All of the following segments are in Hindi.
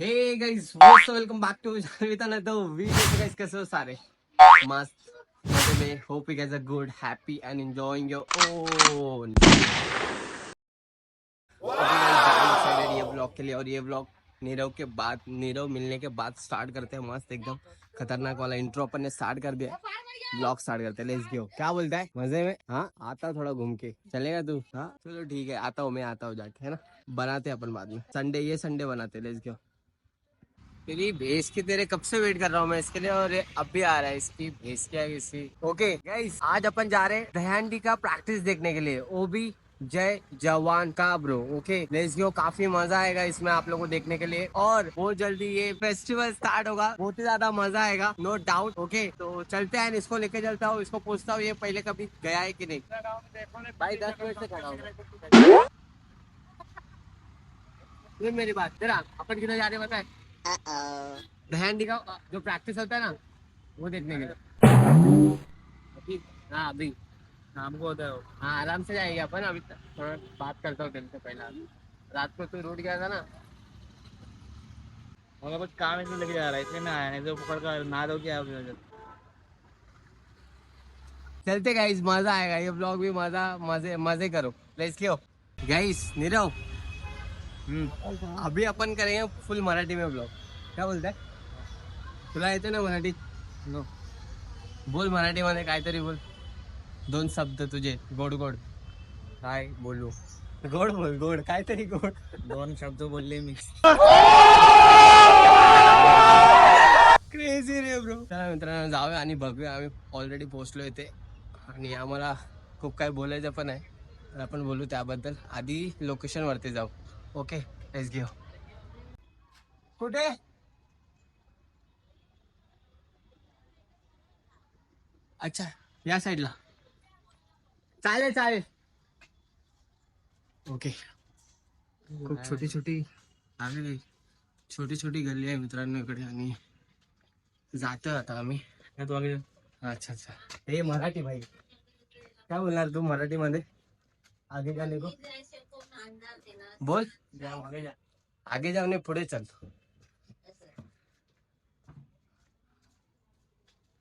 Welcome back to another video guys कैसे हो सारे मस्त में hope you guys are good happy and enjoying your own ये ब्लॉग के लिए और ये ब्लॉग नीरव के बाद नीरव मिलने के बाद स्टार्ट करते हैं मस्त एकदम। खतरनाक वाला इंट्रो अपन ने स्टार्ट कर दिया। ब्लॉग स्टार्ट करते हैं लेट्स क्या बोलता है? मज़े में? हाँ आता थोड़ा घूम के। चलेगा तू? हाँ चलो ठीक है, आता हूँ मैं, आता हूँ जाके, है ना? बनाते अपन बाद में। संडे ये संडे बनाते लेट्स तेरी भैंस की तेरे कब से वेट कर रहा हूँ मैं इसके लिए और अब भी आ रहा है इसकी, भेज है इसकी। ओके गाइस आज अपन जा रहे हैं दहंडी का प्रैक्टिस देखने के लिए। वो भी जय जवान का ब्रो ओके लेट्स गो काफ़ी मज़ा आएगा इसमें आप लोगों को देखने के लिए। और बहुत जल्दी ये फेस्टिवल स्टार्ट होगा, बहुत ही ज़्यादा मज़ा आएगा नो डाउट ओके तो चलते हैं, इसको लेके चलता हूँ, इसको पूछता हूँ, ये पहले कभी गया है कि नहीं? भाई, दस मिनट से खड़ा हूँ। मेरी बात अपन किधर जा रहे बताए दहंडी का जो प्रैक्टिस होता है ना वो देखने के लिए। हाँ अभी। शाम को होता है हाँ आराम से जाएँगे अपन अभी थोड़ा बात करता हूँ दिन से पहले रात को तू रूट गया था ना। मगर कुछ काम इसमें लेके जा रहा है इसलिए मैं आया नहीं तो पकड़ कर ना दो क्या चलते गाइस मज़ा आएगा ये ब्लॉग भी मज़ा मज़े मज़े करो। लेट्स गो गाइस नीरव अभी अपन करेंगे फुल मराठी में ब्लॉग काय बोलताय तुला येते ना मराठी? नो बोल मराठीमध्ये काहीतरी बोल. दोन शब्द तुझे. गोड गोड. काय बोलू? गोड बोल गोड. काहीतरी गोड. दोन शब्द बोलले मी. क्रेझी रे ब्रो चला मित्रांनो जाऊया आणि बघूया. आम्ही ऑलरेडी पोहोचलो इथे. आणि आम्हाला खूप काही बोलायचं पण आहे. तर आपण बोलू त्याबद्दल. आधी लोकेशन वरती जाऊ. ओके लेट्स घेऊ कुठे? अच्छा या साईडला चालेल चालेल. ओके. खूप छोटी छोटी आहे छोटी छोटी गल्ली आहे मित्रांनो इकडे आणि जातो आता आम्ही. मैं तो आगे अच्छा अच्छा. हे मराठी भाई. काय बोलणार तू मराठी मध्ये आगे जाने को बोल। जाओ, आगे जा। आगे जाऊन पुढे चल।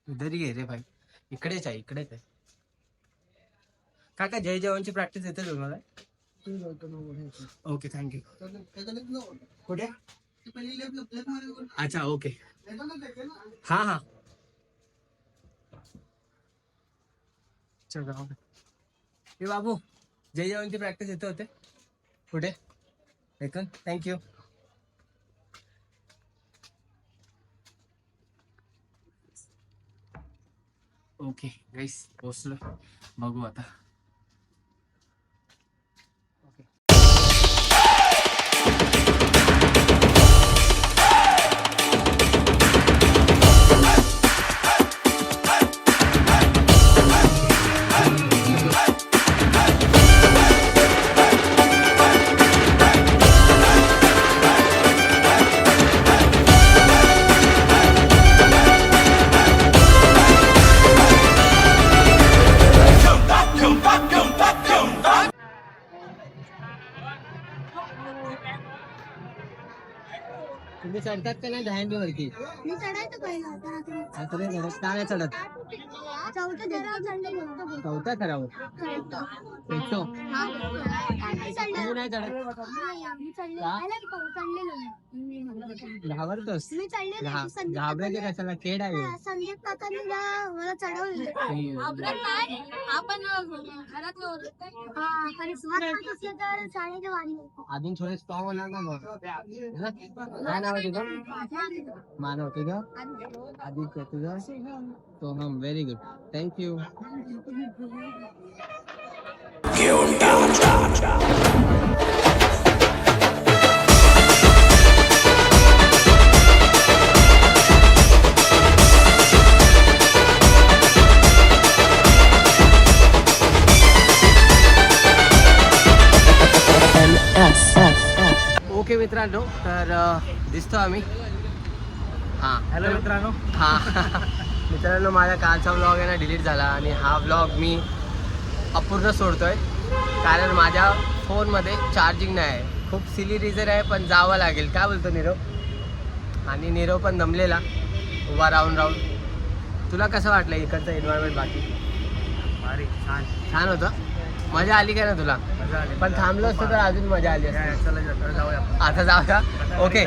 ही आहे रे भाई। इकडेच आहे इकडेच आहे काका, जय जवानची प्रॅक्टिस येते तुम्हाला ओके थँक्यू कुठे अच्छा ओके हा हा। चल. ए, बाबू, जय जवानची प्रॅक्टिस येते होते? पुढे. ऐकन. थँक्यू ओके गाईस पोचलो बघू आता. तुम्ही चढतात का नाही दहांडीवरती मी चढायचं पहिलं आता. नाही चढत का नाही चढत? चौथं चढतो. भेटतो. तुम्ही नाही चढत. घाबरतोस. घाबरायचे कशाला? केड आहे. संदीप काकांनी मला चढवलं आपण हा अजून थोडे स्ट्रॉंग होणार ना मग. हा? काय नाव आहे तुझं? मानव तुझं? आदित्य तुझं? Soham. Very good thank you okay मित्रांनो तर अ, दिसतो आम्ही हां हॅलो मित्रांनो हा मित्रांनो माझा कालचा व्लॉग आहे ना डिलीट झाला आणि हा व्लॉग मी अपूर्ण सोडतोय. कारण माझ्या फोनमध्ये चार्जिंग नाही आहे. खूप सिली रिझन आहे पण जावं लागेल. काय बोलतो नीरव? आणि नीरव पण दमलेला. उभा राहून राहून. तुला कसं वाटलं इकडचं एन्व्हायरमेंट बाकी? भारी छान. छान होतं? मजा आली काय ना तुला? मजा आली. पण थांबलो असतो तर अजून मजा आली असती. आता जाऊया? ओके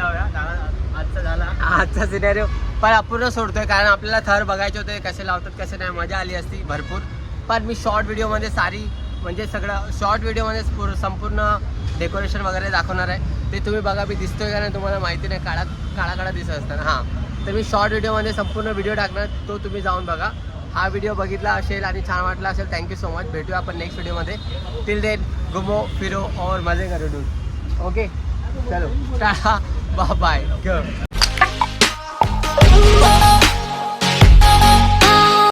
आजचा झाला. आजचा सिनेरिओ पण अपूर्ण सोडतोय कारण आपल्याला थर बघायचे होते कसे लावतात कसे नाही मजा आली असती भरपूर. पण मी शॉर्ट व्हिडिओमध्ये सारी म्हणजे सगळं शॉर्ट व्हिडिओमध्ये पूर- संपूर्ण डेकोरेशन वगैरे दाखवणार आहे. ते तुम्ही बघा मी दिसतोय का नाही तुम्हाला माहिती नाही काळा काळा काळा दिसत असताना. हां. तर मी शॉर्ट व्हिडिओमध्ये संपूर्ण व्हिडिओ टाकणार तो तुम्ही जाऊन बघा. हा व्हिडिओ बघितला असेल आणि छान वाटला असेल थँक्यू सो मच भेटूया आपण नेक्स्ट व्हिडिओमध्ये टिल देन घुमो फिरो और मजे करो ओके चलो. टाटा 八百个